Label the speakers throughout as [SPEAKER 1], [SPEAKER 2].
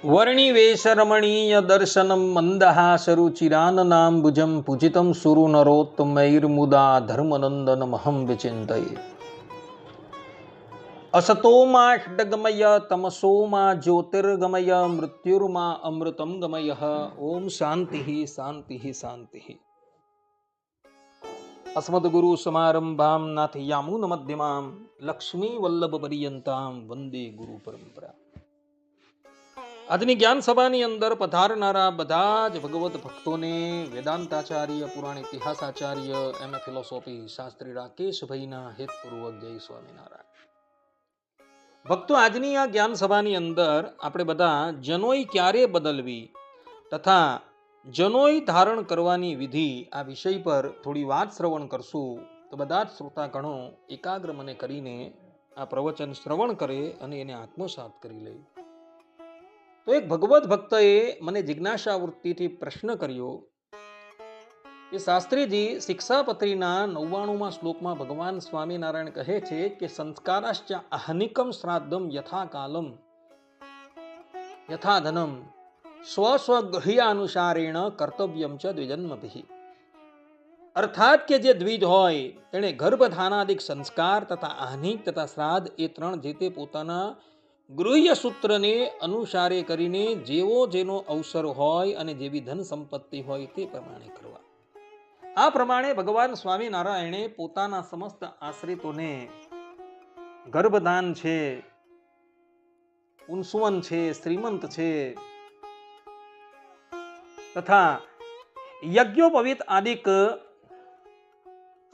[SPEAKER 1] વર્ણિવેશરમણીય દર્શનમ મંદહાસરુચિરાનનાંબુજમ પૂજિતમ સુરુનરોત્તમૈર્મુદા ધર્મનંદનમહં વિચિંતયે અસતોમાષ્ટગમય તમસોમાં જ્યોતિર્ગમય મૃત્યુર્મા અમૃતમ ગમય ઓમ શાંતિ શાંતિ શાંતિ અસ્મદગુરુ સમારંભામ નાથયામૂન મધ્યમામ લક્ષ્મી વલ્લભ વંદે ગુરુ પરંપરા આજની જ્ઞાન સભાની અંદર પધારનારા બધા જ ભગવત ભક્તોને વેદાંતાચાર્ય, પુરાણ ઇતિહાસાચાર્ય એમ એ ફિલોસોફી શાસ્ત્રી રાકેશભાઈના હેતપૂર્વક જય સ્વામિનારાયણ. ભક્તો, આજની આ જ્ઞાન સભાની અંદર આપણે બધા જનોઈ ક્યારે બદલવી તથા જનોઈ ધારણ કરવાની વિધિ આ વિષય પર થોડી વાત શ્રવણ કરશું, તો બધા જ શ્રોતાગણો એકાગ્ર મને કરીને આ પ્રવચન શ્રવણ કરે અને એને આત્મસાત કરી લે. તો એક ભગવત ભક્તએ મને જિજ્ઞાસા વૃત્તિથી પ્રશ્ન કર્યો કે શાસ્ત્રીજી, શિક્ષાપત્રીના નવ્વાણુંમાં શ્લોકમાં ભગવાન સ્વામિનારાયણ કહે છે કે સંસ્કારાશ્ચ અહનિકમ શ્રાદ્ધમ યથા કાલમ યથા કર્તવ્યમ ચ દ્વિજન્મભિ। અર્થાત કે જે દ્વિજ હોય, તેણે ગર્ભધાનાદિક સંસ્કાર તથા આહનિક તથા શ્રાદ્ધ એ ત્રણ જે તે પોતાના ગૃહ્ય સૂત્રને અનુસારે કરીને જેવો જેનો અવસર હોય અને જેવી ધન સંપત્તિ હોય તે પ્રમાણે કરવા. આ પ્રમાણે ભગવાન સ્વામિનારાયણે પોતાના સમસ્ત આશ્રિતોને ગર્ભદાન છે ઉન્સુવન છે, શ્રીમંત છે તથા યજ્ઞોપવિત આદિક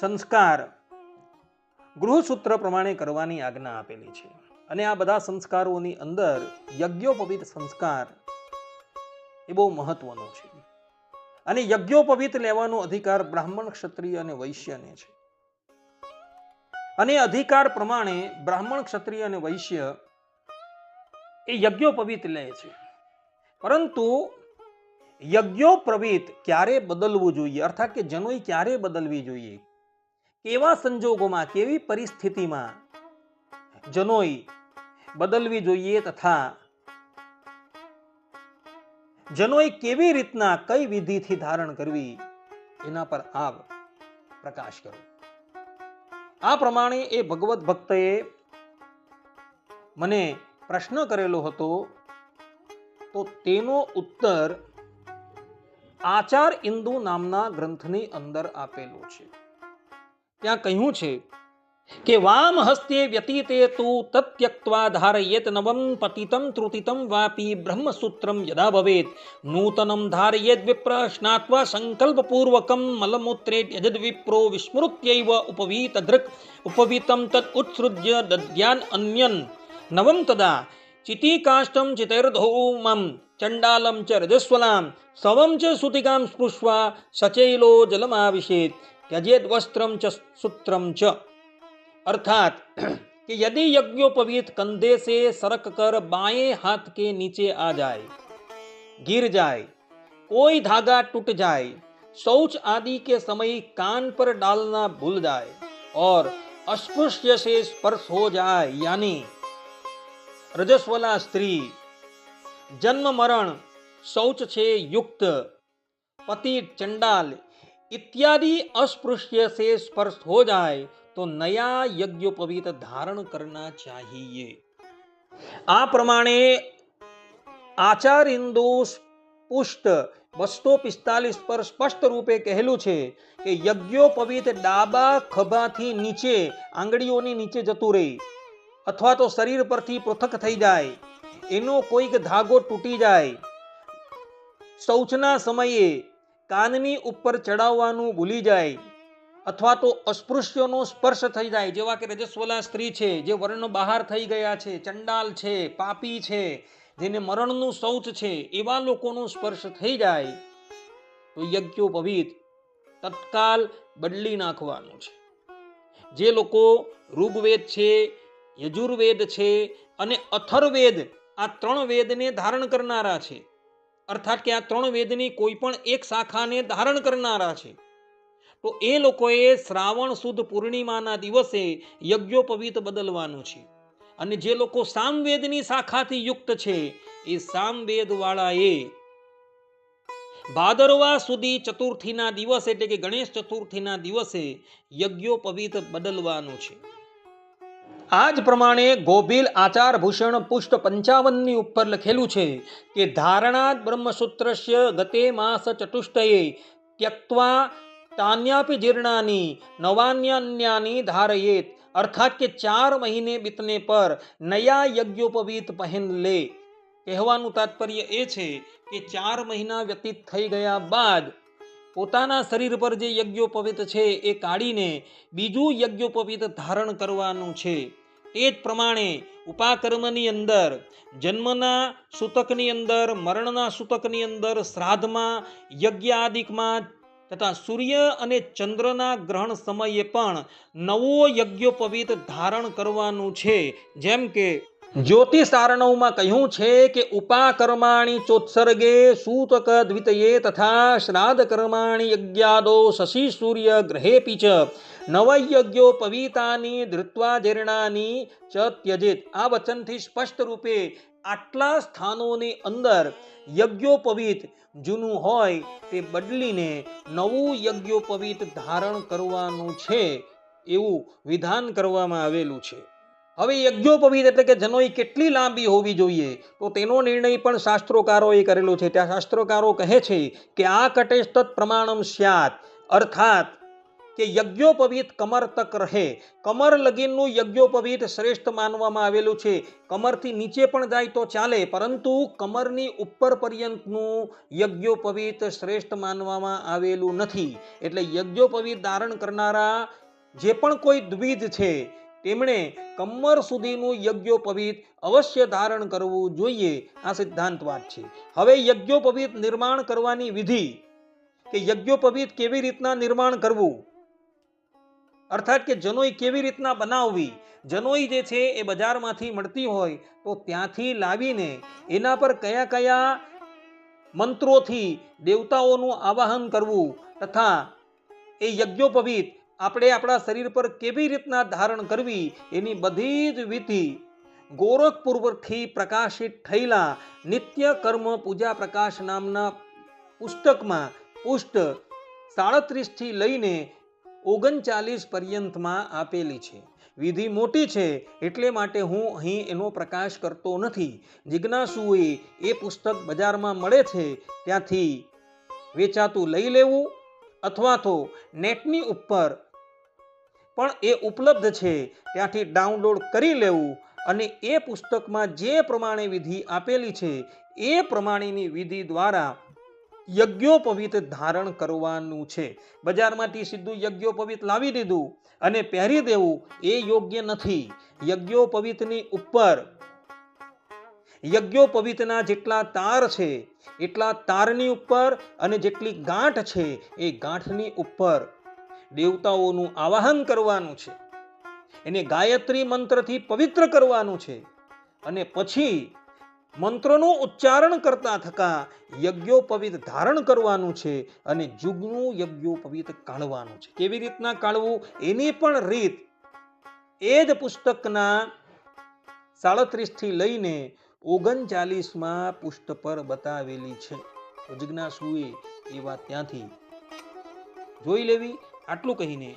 [SPEAKER 1] સંસ્કાર ગૃહસૂત્ર પ્રમાણે કરવાની આજ્ઞા આપેલી છે. અને આ બધા સંસ્કારોની અંદર યજ્ઞોપવિત સંસ્કાર એ બહુ મહત્વનો છે. અને યજ્ઞોપવિત લેવાનો અધિકાર બ્રાહ્મણ ક્ષત્રિય અને વૈશ્યને છે. અને અધિકાર પ્રમાણે બ્રાહ્મણ ક્ષત્રિય અને વૈશ્ય એ યજ્ઞોપવિત લે છે. પરંતુ યજ્ઞોપવિત ક્યારે બદલવું જોઈએ? અર્થાત કે જનોઈ ક્યારે બદલવી જોઈએ? કેવા સંજોગોમાં, કેવી પરિસ્થિતિમાં જનોઈ બદલવી જોઈએ તથા જનોએ કેવી રીતના કઈ વિધિથી ધારણ કરવી એના પર આપ પ્રકાશ કરો. આ પ્રમાણે એ ભગવત ભક્તએ મને પ્રશ્ન કરેલો હતો, તો તેનો ઉત્તર આચાર ઇન્દુ નામના ગ્રંથની અંદર આપેલો છે. ત્યાં કહ્યું છે કે વામ હસ્તે વ્યતીતે તુ તત્યક્વા ધારયેત નવમ પતિતમ ત્રુતિતમ વાપી બ્રહ્મસૂત્રમ યદા ભવેત. નૂતનમ ધારયેત વિપ્ર સ્નાત્વા સંકલ્પપૂર્વકમ મલમૂત્રે યજદ વિપ્રો વિસ્મૃત્યૈવ ઉપવીત ધૃક ઉપવીતમ તત ઉત્સૃજ્ય દદ્યાન અન્યન. નવમ તદા ચિતિકાષ્ટમ ચિતૈર્ધૌમમ ચંડાલમ ચ રજસ્વલામ સવમ ચ સુતિકામ સ્પૃશ્વા સચૈલો જલમાવિશેત ત્યજેદ વસ્ત્રમ ચ સૂત્રમ ચ अर्थात कि यदि यज्ञोपवीत कंधे से सरक कर बाएं हाथ के नीचे आ जाए गिर जाए कोई धागा टूट जाए शौच आदि के समय कान पर डालना भूल जाए और अस्पृश्य से स्पर्श हो जाए यानी रजस्वला स्त्री जन्म मरण शौच से युक्त पति चंडाल इत्यादि अस्पृश्य से स्पर्श हो जाए તો નયા યજ્ઞોપવિત ધારણ કરના ચાહીએ. આ પ્રમાણે આચાર હિન્દુ પુષ્ટ બસો પિસ્તાલીસ પર સ્પષ્ટ રૂપે કહેલું છે કે યજ્ઞોપવિત ડાબા ખભાથી નીચે આંગળીઓની નીચે જતું રહે અથવા તો શરીર પરથી પૃથક થઈ જાય, એનો કોઈક ધાગો તૂટી જાય. શૌચના સમયે કાનની ઉપર ચડાવવાનું ભૂલી જાય અથવા તો અસ્પૃશ્યોનો સ્પર્શ થઈ જાય, જેવા કે રજસ્વલા સ્ત્રી છે, જે વર્ણ બહાર થઈ ગયા છે, ચંડાલ છે, પાપી છે, જેને મરણનું શૌચ છે, એવા લોકોનો સ્પર્શ થઈ જાય, તો યજ્ઞોપવિત તત્કાલ બદલી નાખવાનું છે. જે લોકો ઋગ્વેદ છે, યજુર્વેદ છે અને અથર્વેદ, આ ત્રણ વેદને ધારણ કરનારા છે. અર્થાત કે આ ત્રણ વેદની કોઈ પણ એક શાખાને ધારણ કરનારા છે. તો એ લોકોએ શ્રાવણ સુદ પૂર્ણિમાના દિવસે યજ્ઞોપવિત બદલવાનું છે. અને જે લોકો સામવેદની શાખાથી યુક્ત છે, એ સામવેદવાળાએ ભાદરવા સુધી ચતુર્થીના દિવસ એટલે કે ગણેશ ચતુર્થીના દિવસે યજ્ઞોપવિત બદલવાનું છે. આ જ પ્રમાણે ગોભીલ આચારભૂષણ પુષ્ટ પંચાવનની ઉપર લખેલું છે કે ધારણાત બ્રહ્મસૂત્રસ્ય ગતે માસ ચતુષ્ટયે ત્યક્વા તાન્યાપી જીર્ણાની નવાન્યાન્યાની ધારયેત અર્થાત કે ચાર મહિને બીતને પર નયા યજ્ઞોપવીત પહેન લે કહેવાનું તાત્પર્ય એ છે કે ચાર મહિના વ્યતીત થઈ ગયા બાદ પોતાના શરીર પર જે યજ્ઞોપવિત છે એ કાઢીને બીજું યજ્ઞોપવિત ધારણ કરવાનું છે તે જ પ્રમાણે ઉપાકર્મની અંદર જન્મના સૂતકની અંદર મરણના સૂતકની અંદર શ્રાદ્ધમાં યજ્ઞ આદિકમાં તથા સૂર્ય અને ચંદ્રના ગ્રહણ સમયે પણ નવો યજ્ઞોપવિત ધારણ કરવાનું છે. જેમ કે જ્યોતિષ તારણવમાં કહ્યું છે કે ઉપાકર્માણી ચોત્સર્ગે સૂતક દ્વિતયે તથા શ્રાદ્ધ કર્માણી યજ્ઞાદો શશી સૂર્ય ગ્રહેપી ચ. નવયજ્ઞોપવીતાની ધૃત્વા જીર્ણાની ચ ત્યજેત. આ વચનથી સ્પષ્ટ રૂપે આટલા સ્થાનોની અંદર યજ્ઞોપવિત જૂનું હોય તે બદલીને નવું યજ્ઞોપવિત ધારણ કરવાનું છે એવું વિધાન કરવામાં આવેલું છે. હવે યજ્ઞોપવિત એટલે કે જનોઈ કેટલી લાંબી હોવી જોઈએ તો તેનો નિર્ણય પણ શાસ્ત્રોકારોએ કરેલો છે. ત્યાં શાસ્ત્રોકારો કહે છે કે આ કટેસ્તત પ્રમાણમ સ્યાત, અર્થાત કે યજ્ઞોપવિત કમર તક રહે. કમર લગીનનું યજ્ઞોપવિત શ્રેષ્ઠ માનવામાં આવેલું છે. કમરથી નીચે પણ જાય તો ચાલે, પરંતુ કમરની ઉપર પર્યંતનું યજ્ઞોપવિત શ્રેષ્ઠ માનવામાં આવેલું નથી. એટલે યજ્ઞોપવિત ધારણ કરનારા જે પણ કોઈ દ્વિજ છે, તેમણે કમર સુધીનું યજ્ઞોપવિત અવશ્ય ધારણ કરવું જોઈએ. આ સિદ્ધાંત વાત છે. હવે યજ્ઞોપવિત નિર્માણ કરવાની વિધિ, કે યજ્ઞોપવિત કેવી રીતના નિર્માણ કરવું? અર્થાત કે જનોઈ કેવી રીતના બનાવવી? જનોઈ જે છે એ બજારમાંથી મળતી હોય તો ત્યાંથી લાવીને એના પર કયા કયા મંત્રોથી દેવતાઓનું આવાહન કરવું તથા એ યજ્ઞોપવિત આપણે આપણા શરીર પર કેવી રીતના ધારણ કરવી એની બધી જ વિધિ ગોરખપૂર્વકથી પ્રકાશિત થયેલા નિત્ય કર્મ પૂજા પ્રકાશ નામના પુસ્તકમાં પુષ્ટ સાડત્રીસથી લઈને ઓગણચાલીસ પર્યંતમાં આપેલી છે. વિધિ મોટી છે એટલે માટે હું અહીં એનો પ્રકાશ કરતો નથી. જિજ્ઞાસુએ એ પુસ્તક બજારમાં મળે છે ત્યાંથી વેચાતું લઈ લેવું અથવા તો નેટની ઉપર પણ એ ઉપલબ્ધ છે ત્યાંથી ડાઉનલોડ કરી લેવું અને એ પુસ્તકમાં જે પ્રમાણે વિધિ આપેલી છે એ પ્રમાણેની વિધિ દ્વારા યજ્ઞોપવિત ધારણ કરવાનું છે. બજારમાંથી સીધું યજ્ઞોપવિત લાવી દીધું અને પહેરી દેવું એ યોગ્ય નથી. યજ્ઞોપવિતની ઉપર યજ્ઞોપવિતના જેટલા તાર છે, એટલા તારની ઉપર અને જેટલી ગાંઠ છે એ ગાંઠની ઉપર દેવતાઓનું આવાહન કરવાનું છે. એને ગાયત્રી મંત્રથી પવિત્ર કરવાનું છે. અને પછી મંત્રનું ઉચ્ચારણ કરતા થકા યજ્ઞોપવિત ધારણ કરવાનું છે અને જુગનું યજ્ઞોપવિત કાઢવાનું છે. કેવી રીતના કાઢવું? એની પણ રીત એ જ પુસ્તકના સાડત્રીસથી લઈને ઓગણચાલીસમાં પુષ્ટ પર બતાવેલી છે. જિજ્ઞાસુએ એ વાત ત્યાંથી જોઈ લેવી. આટલું કહીને